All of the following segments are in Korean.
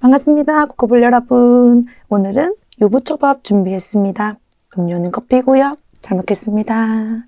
반갑습니다. 코코볼 여러분. 오늘은 유부초밥 준비했습니다. 음료는 커피고요. 잘 먹겠습니다.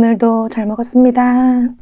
오늘도 잘 먹었습니다.